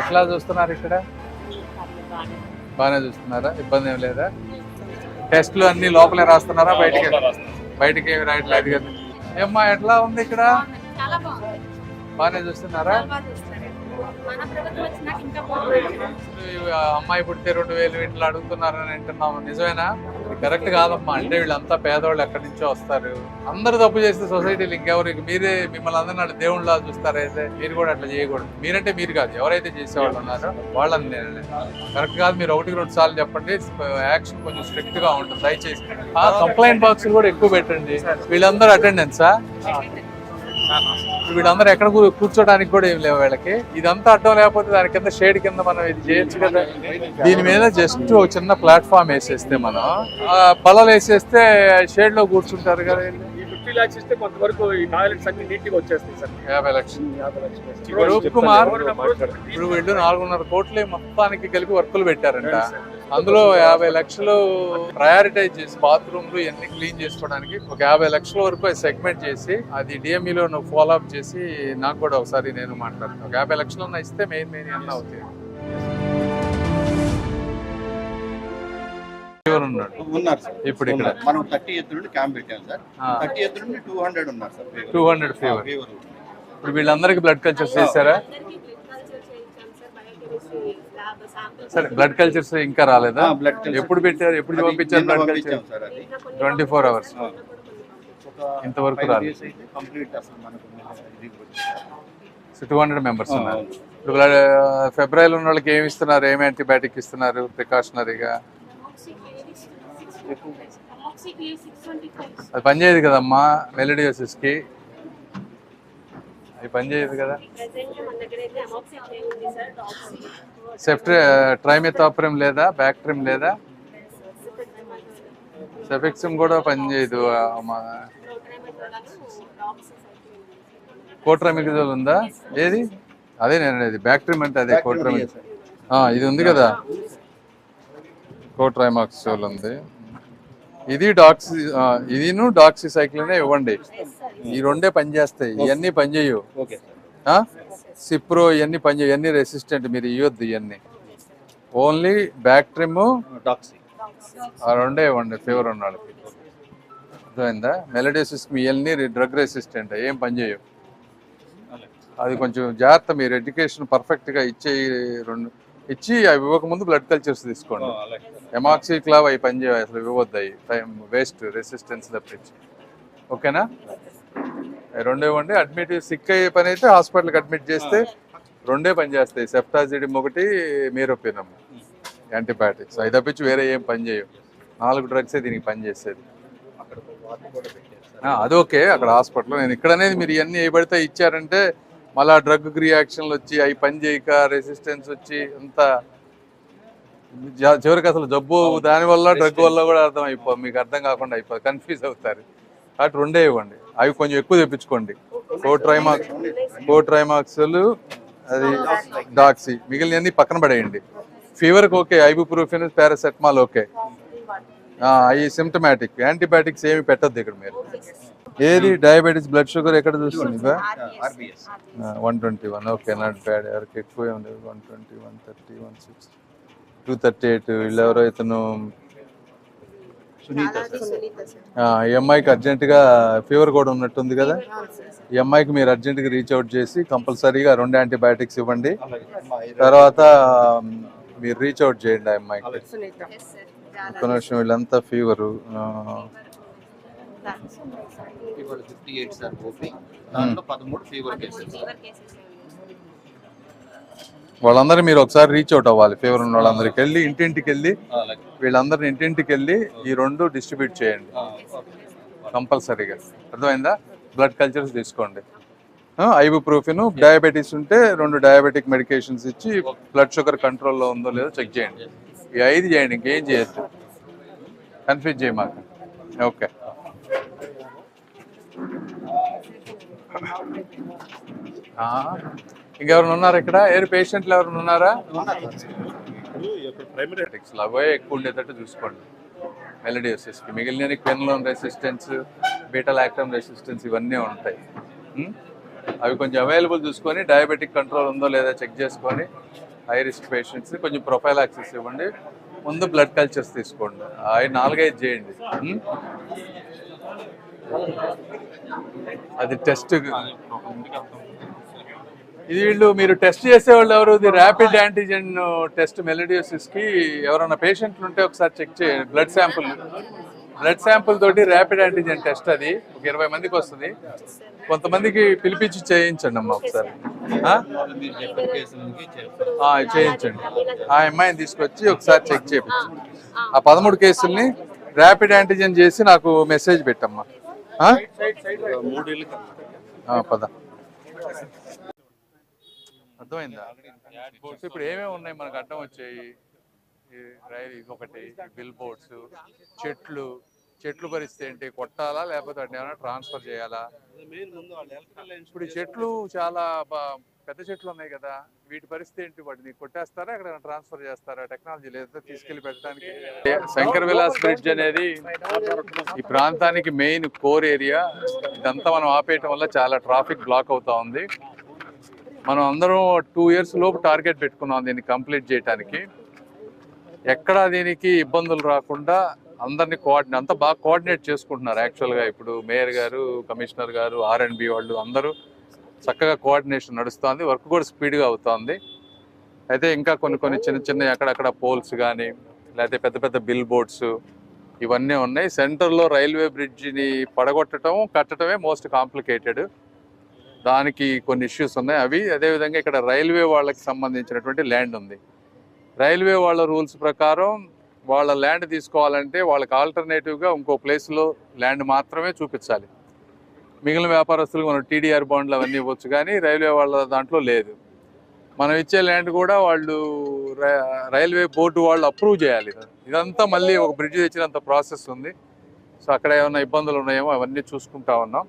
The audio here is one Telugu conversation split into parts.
ఎట్లా చూస్తున్నారు ఇక్కడ? బాగానే చూస్తున్నారా? ఇబ్బంది ఏం లేదా? టెస్ట్లు అన్ని లోపలే రాస్తున్నారా? బయటికి? బయటికి ఏమి రాయట్లేదు కదా. ఏమ్మా ఎట్లా ఉంది ఇక్కడ? చాలా బాగుంది. బాగానే చూస్తున్నారా. అమ్మాయి పుడితే రెండు వేలు ఇట్లా అడుగుతున్నారని అంటున్నాము నిజమేనా? కరెక్ట్ కాదమ్మా. అంటే వీళ్ళంతా పేదవాళ్ళు ఎక్కడి నుంచో వస్తారు. అందరూ తప్పు చేస్తే సొసైటీలు ఇంకెవరు? ఇక మీరే మిమ్మల్ని అందరినీ వాళ్ళు దేవుళ్ళ చూస్తారైతే మీరు కూడా అట్లా చేయకూడదు. మీరంటే మీరు కాదు. ఎవరైతే చేసేవాళ్ళు ఉన్నారో వాళ్ళని నేను కరెక్ట్ కాదు. మీరు ఒకటికి రెండు సార్లు చెప్పండి. యాక్షన్ కొంచెం స్ట్రిక్ట్గా ఉంటుంది. దయచేసి. కంప్లైంట్ బాక్స్ కూడా ఎక్కువ పెట్టండి. వీళ్ళందరూ అటెండెన్సా. వీళ్ళందరూ ఎక్కడ కూర్చోడానికి కూడా ఏం లేవు వీళ్ళకి. ఇదంతా అడ్డం లేకపోతే దాని కింద షేడ్ కింద మనం ఇది చేయొచ్చు కదా. దీని మీద జస్ట్ ఒక చిన్న ప్లాట్ఫామ్ వేసేస్తే మనం ఆ, బల్లలు వేసేస్తే షేడ్లో కూర్చుంటారు కదా. ఫిఫ్టీ లాక్స్ ఇస్తే కొంతవరకు ఈ టాయిలెట్స్ అన్ని నీట్గా వచ్చేస్తాయి సార్. యాభై లక్షలు. ఇప్పుడు కుమార్? ఇప్పుడు వీళ్ళు నాలుగున్నర కోట్లే మొత్తానికి కలిపి వర్కులు పెట్టారంట. అందులో యాభై లక్షలు ప్రయారిటైజ్ చేసి బాత్రూమ్లు ఇవన్నీ క్లీన్ చేసుకోవడానికి ఒక యాభై లక్షల వరకు సెగ్మెంట్ చేసి అది డిఎంఈలో నువ్వు ఫాలో అప్ చేసి నాకు కూడా ఒకసారి నేను మాట్లాడతాను ఒక యాభై లక్షలు అన్న ఇస్తే మెయిన్ మెయిన్ అన్న అవుతాయి ఎవరు ఉన్నాడు ఉన్నారు సార్ ఇప్పుడు ఇక్కడ. మనం థర్టీ ఎత్తు నుండి క్యాంప్ పెట్టాం సార్. థర్టీ నుండి టూ హండ్రెడ్ ఉన్నారు సార్ ఫీవర్. 200 ఫీవర్. ఇప్పుడు వీళ్ళందరికీ బ్లడ్ కల్చర్స్ చేశారా సార్ బ్లడ్ కల్చర్స్ ఇంకా రాలేదా. ఎప్పుడు పెట్టారు? ఎప్పుడు పంపించారు బ్లడ్ కల్చర్ సార్ అది. Twenty four hours. ఇంతవరకు రాలేదు. వచ్చింది. టూ హండ్రెడ్ మెంబర్స్ ఉన్నారు. ఇప్పుడు బ్లడ్ ఫిబ్రవరి ఉన్న వాళ్ళకి ఏమి ఇస్తున్నారు? ఏమి యాంటీబయాటిక్ ఇస్తున్నారు? ప్రికాషనరీగా అది పనిచేయదు కదమ్మా మెలిడియోసిస్కి అది పనిచేయదు కదా ప్రెసెంట్ మన దగ్గర అయితే అమోక్సిక్లియర్ ఉంది సార్ డాక్సీ సెఫ్ట్ ట్రైమెథాప్రిమ్ లేదా బ్యాక్ట్రిమ్ లేదా? సెఫెక్సిమ్ కూడా మా- కోట్రమికిజోల్ ఉందా? ఏది? అదే నేను అనేది బ్యాక్ట్రిమ్ అంటే అదే కోట్రమిక్ ఇది ఉంది కదా. కోట్రైమాక్సోల్ ఉంది. ఇది డాక్సీ ఇదిను డాక్సీ సైక్లినే ఇవ్వండి. ఈ రెండే పనిచేస్తాయి. ఇవన్నీ పనిచేయవు? సిప్రో ఇవన్నీ పనిచేయవు ఇవన్నీ రెసిస్టెంట్ మీరు ఇవ్వద్దు ఇవన్నీ ఓన్లీ బ్యాక్ట్రిమ్ డాక్సీ. ఆ రెండే ఇవ్వండి ఫీవర్ ఉన్న వాళ్ళకి. అర్థమైందా? మెలడోసిస్ మీ ఇవన్నీ డ్రగ్ రెసిస్టెంట్. ఏం పనిచేయవు అది కొంచెం జాగ్రత్త. మీరు ఎడ్యుకేషన్ పర్ఫెక్ట్గా ఇచ్చే రెండు ఇచ్చి అవి ఇవ్వకముందు బ్లడ్ కల్చర్స్ తీసుకోండి. ఎమాక్సీ క్లావ్ అవి పనిచేయవు అసలు ఇవ్వద్దు అవి. టైం వేస్ట్ రెసిస్టెన్స్ తప్పించి. ఓకేనా? అవి రెండే ఇవ్వండి. అడ్మిట్ సిక్ అయ్యే పని అయితే హాస్పిటల్కి అడ్మిట్ చేస్తే రెండే పని చేస్తాయి. సెప్టాజిడిమ్ ఒకటి మీరోపినమ్ యాంటీబయాటిక్స్ అవి తప్పించి వేరే ఏం పని చేయవు. నాలుగు డ్రగ్సే దీనికి పని చేసేది. అక్కడ ఒక వాటర్ కూడా పెట్టారు సార్. ఆ, అది ఓకే అక్కడ హాస్పిటల్లో నేను ఇక్కడ అనేది మీరు ఇవన్నీ ఏ పడితే ఇచ్చారంటే మళ్ళా డ్రగ్ రియాక్షన్లు వచ్చి అవి పని చేయక రెసిస్టెన్స్ వచ్చి అంత చివరికి అసలు జబ్బు దాని వల్ల డ్రగ్ వల్ల కూడా అర్థం అయిపో మీకు అర్థం కాకుండా అయిపో కన్ఫ్యూజ్ అవుతారు. కాబట్టి రెండే ఇవ్వండి. అవి కొంచెం ఎక్కువ తెప్పించుకోండి. కోట్రైమాక్స్ కోట్రైమాక్స్లు అది డాక్సీ. మిగిలినవన్నీ పక్కన పడేయండి. ఫీవర్కి ఓకే ఐబుప్రూఫిన్ పారాసెటమాల్ ఓకే. అవి సిమ్టమాటిక్ యాంటీబయాటిక్స్ ఏమి పెట్టద్దు ఇక్కడ మీరు. ఏది? డయాబెటీస్ బ్లడ్ షుగర్ ఎక్కడ చూస్తుంది RBS one twenty one okay not bad ఎవరికి ఎక్కువ ఏం లేదు. One twenty one thirty one six two thirty eight వీళ్ళు ఎవరో ఇతను సునీత సార్. ఆ, ఈ అమ్మాయికి అర్జెంటుగా ఫీవర్ కూడా ఉన్నట్టుంది కదా? ఈ అమ్మాయికి మీరు అర్జెంటుగా రీచ్ అవుట్ చేసి కంపల్సరీగా రెండు యాంటీబయాటిక్స్ ఇవ్వండి. తర్వాత మీరు రీచ్ అవుట్ చేయండి ఆ అమ్మాయికి. వీళ్ళంతా fever fever fifty eight sir OP దాంట్లో పదమూడు ఫీవర్ కేసెస్ ఫీవర్ కేసెస్ వాళ్ళందరూ మీరు ఒకసారి రీచ్ అవుట్ అవ్వాలి. ఫీవర్ ఉన్న వాళ్ళందరికి వెళ్ళి ఇంటింటికి వెళ్ళి అలాగే. వీళ్ళందరిని ఇంటింటికి వెళ్ళి ఈ రెండు డిస్ట్రిబ్యూట్ చేయండి. కంపల్సరీగా. అర్థమైందా? బ్లడ్ కల్చర్స్ తీసుకోండి. ఐబుప్రూఫిన్ డయాబెటీస్ ఉంటే రెండు డయాబెటిక్ మెడికేషన్స్ ఇచ్చి బ్లడ్ షుగర్ కంట్రోల్లో ఉందో లేదో చెక్ చేయండి. ఈ ఐదు చేయండి ఇంకేం చేయొచ్చు కన్ఫ్యూజ్ చేయ మాకు. ఓకే. ఇంకెవరైనా ఉన్నారా ఇక్కడ? ఏరు పేషెంట్లు ఎవరైనా ఉన్నారా? అవే ఎక్కువ ఉండేటట్టు చూసుకోండి. మెలడియోసిస్కి మిగిలిన quinolone resistance beta lactam resistance ఇవన్నీ ఉంటాయి. అవి కొంచెం అవైలబుల్ చూసుకొని డయాబెటిక్ కంట్రోల్ ఉందో లేదో చెక్ చేసుకొని హై రిస్క్ పేషెంట్స్ కొంచెం ప్రొఫైల్ యాక్సెస్ ఇవ్వండి. ముందు బ్లడ్ కల్చర్స్ తీసుకోండి. అవి నాలుగైదు చేయండి. Hmm? అది టెస్ట్ ఇది వీళ్ళు మీరు టెస్ట్ చేసేవాళ్ళు ఎవరు? ఇది ర్యాపిడ్ యాంటీజెన్ టెస్ట్ మెలిడియోసిస్కి ఎవరైనా పేషెంట్లు ఉంటే ఒకసారి చెక్ చేయండి. బ్లడ్ శాంపుల్ బ్లడ్ శాంపుల్ తోటి ర్యాపిడ్ యాంటీజెన్ టెస్ట్ అది. ఒక ఇరవై మందికి వస్తుంది. కొంతమందికి పిలిపించి చేయించండి అమ్మా ఒకసారి. చేయించండి. ఆ అమ్మాయిని తీసుకొచ్చి ఒకసారి చెక్ చేయించు ఆ పదమూడు కేసుల్ని ర్యాపిడ్ యాంటీజెన్ చేసి నాకు మెసేజ్ పెట్టమ్మా. పద. అర్థమైందా? ఇప్పుడు ఏమేమి ఉన్నాయి మనకు అడ్డం వచ్చాయి? రైలు ఇది ఒకటి బిల్ బోర్డ్స్ చెట్లు చెట్లు పరిస్థితి ఏంటి కొట్టాలా లేకపోతే ఏమైనా ట్రాన్స్ఫర్ చేయాలా? ఇప్పుడు ఈ చెట్లు చాలా పెద్ద చెట్లు ఉన్నాయి కదా వీటి పరిస్థితి ఏంటి? వాటిని కొట్టేస్తారా ఎక్కడ ట్రాన్స్ఫర్ చేస్తారా? టెక్నాలజీ లేదా తీసుకెళ్ళి పెట్టడానికి? శంకర్ విలాస్ బ్రిడ్జ్ అనేది ఈ ప్రాంతానికి మెయిన్ కోర్ ఏరియా ఇదంతా మనం ఆపేయటం వల్ల చాలా ట్రాఫిక్ బ్లాక్ అవుతా ఉంది. మనం అందరం టూ ఇయర్స్ లోపు టార్గెట్ పెట్టుకున్నాం దీన్ని కంప్లీట్ చేయడానికి ఎక్కడా దీనికి ఇబ్బందులు రాకుండా అందరినీ కోఆర్డినేట్ అంతా బాగా కోఆర్డినేట్ చేసుకుంటున్నారు యాక్చువల్గా ఇప్పుడు మేయర్ గారు కమిషనర్ గారు ఆర్ అండ్ బి వాళ్ళు అందరూ చక్కగా కోఆర్డినేషన్ నడుస్తుంది. వర్క్ కూడా స్పీడ్గా అవుతుంది. అయితే ఇంకా కొన్ని కొన్ని చిన్న చిన్న అక్కడక్కడ పోల్స్ కానీ లేకపోతే పెద్ద పెద్ద బిల్ బోర్డ్స్ ఇవన్నీ ఉన్నాయి. సెంటర్లో రైల్వే బ్రిడ్జిని పడగొట్టడం కట్టడమే మోస్ట్ కాంప్లికేటెడ్. దానికి కొన్ని ఇష్యూస్ ఉన్నాయి. అవి అదేవిధంగా ఇక్కడ రైల్వే వాళ్ళకి సంబంధించినటువంటి ల్యాండ్ ఉంది. రైల్వే వాళ్ళ రూల్స్ ప్రకారం వాళ్ళ ల్యాండ్ తీసుకోవాలంటే వాళ్ళకి ఆల్టర్నేటివ్గా ఇంకో ప్లేస్లో ల్యాండ్ మాత్రమే చూపించాలి. మిగిలిన వ్యాపారస్తులకు మనం టీడీఆర్ బాండ్లు అవన్నీ ఇవ్వచ్చు కానీ రైల్వే వాళ్ళ దాంట్లో లేదు. మనం ఇచ్చే ల్యాండ్ కూడా వాళ్ళు రైల్వే బోర్డు వాళ్ళు అప్రూవ్ చేయాలి. ఇదంతా మళ్ళీ ఒక బ్రిడ్జ్ తెచ్చినంత ప్రాసెస్ ఉంది. సో అక్కడ ఏమైనా ఇబ్బందులు ఉన్నాయేమో అవన్నీ చూసుకుంటా ఉన్నాం.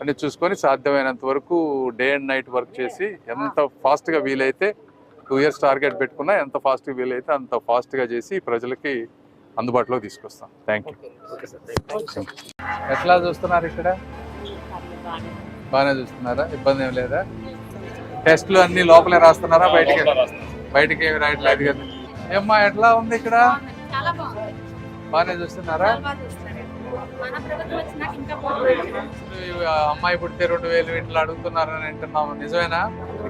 అన్నీ చూసుకొని సాధ్యమైనంత వరకు డే అండ్ నైట్ వర్క్ చేసి ఎంత ఫాస్ట్గా వీలైతే టూ ఇయర్స్ టార్గెట్ పెట్టుకున్నా ఎంత ఫాస్ట్గా వీలైతే అంత ఫాస్ట్గా చేసి ప్రజలకి అందుబాటులో తీసుకొస్తాం. థ్యాంక్ యూ ఎట్లా చూస్తున్నారు ఇక్కడ? బాగానే చూస్తున్నారా? ఇబ్బంది ఏం లేదా? టెస్ట్లు అన్ని లోపలే రాస్తున్నారా? బయటికి? బయటికి ఏమి రాయట్లేదు కదా. ఏమ్మా ఎట్లా ఉంది ఇక్కడ? చాలా బాగుంది. బాగానే చూస్తున్నారా? అమ్మాయి పుడితే రెండు వేలు వీటిలో అడుగుతున్నారని అంటున్నాము. నిజమేనా?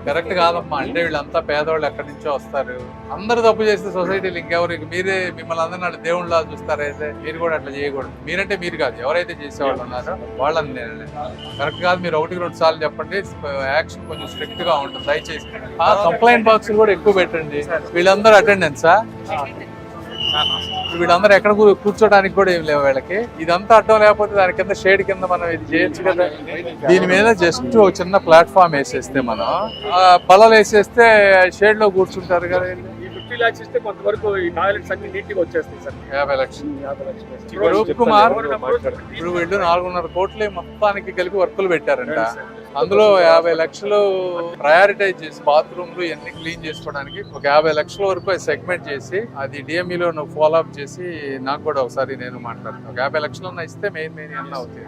కరెక్ట్ కాదమ్మా. అంటే వీళ్ళంతా పేదవాళ్ళు ఎక్కడి నుంచో వస్తారు. అందరూ తప్పు చేస్తే సొసైటీలు ఇంకెవరు ఇక మీరే మిమ్మల్ని అందరినీ వాళ్ళు దేవుళ్ళ చూస్తారైతే మీరు కూడా అట్లా చేయకూడదు. మీరంటే మీరు కాదు. ఎవరైతే చేసేవాళ్ళు ఉన్నారో వాళ్ళని నేను. కరెక్ట్ కాదు. మీరు ఒకటి రెండు సార్లు చెప్పండి. యాక్షన్ కొంచెం స్ట్రిక్ట్గా ఉంటుంది. దయచేసి. ఆ కంప్లైంట్ బాక్స్ కూడా ఎక్కువ పెట్టండి. వీళ్ళందరూ అటెండెన్సా. వీళ్ళందరూ ఎక్కడ కూర్చోడానికి కూడా ఏం లేవు వీళ్ళకి. ఇదంతా అడ్డం లేకపోతే దాని కింద షేడ్ కింద మనం ఇది చేయొచ్చు కదా. దీని మీద జస్ట్ ఒక చిన్న ప్లాట్ఫామ్ వేసేస్తే మనం బలలు వేసేస్తే షేడ్లో కూర్చుంటారు కదా. ఫిఫ్టీ ఇస్తే కొంతవరకు ఈ టాయిలెట్స్ అన్ని వచ్చేస్తాయి సార్. యాభై లక్షలు. ఇప్పుడు కుమార్ ఇప్పుడు వీళ్ళు నాలుగున్నర కోట్లే మొత్తానికి కలిపి వర్కులు పెట్టారంట. అందులో యాభై లక్షలు ప్రయారిటైజ్ చేసి బాత్రూమ్లు ఇవన్నీ క్లీన్ చేసుకోవడానికి ఒక యాభై లక్షల వరకు సెగ్మెంట్ చేసి అది డిఎంఈలో నువ్వు ఫాలో అప్ చేసి నాకు కూడా ఒకసారి నేను మాట్లాడతాను ఒక యాభై లక్షలు ఇస్తే మెయిన్ మెయిన్ అన్న అవుతాయి.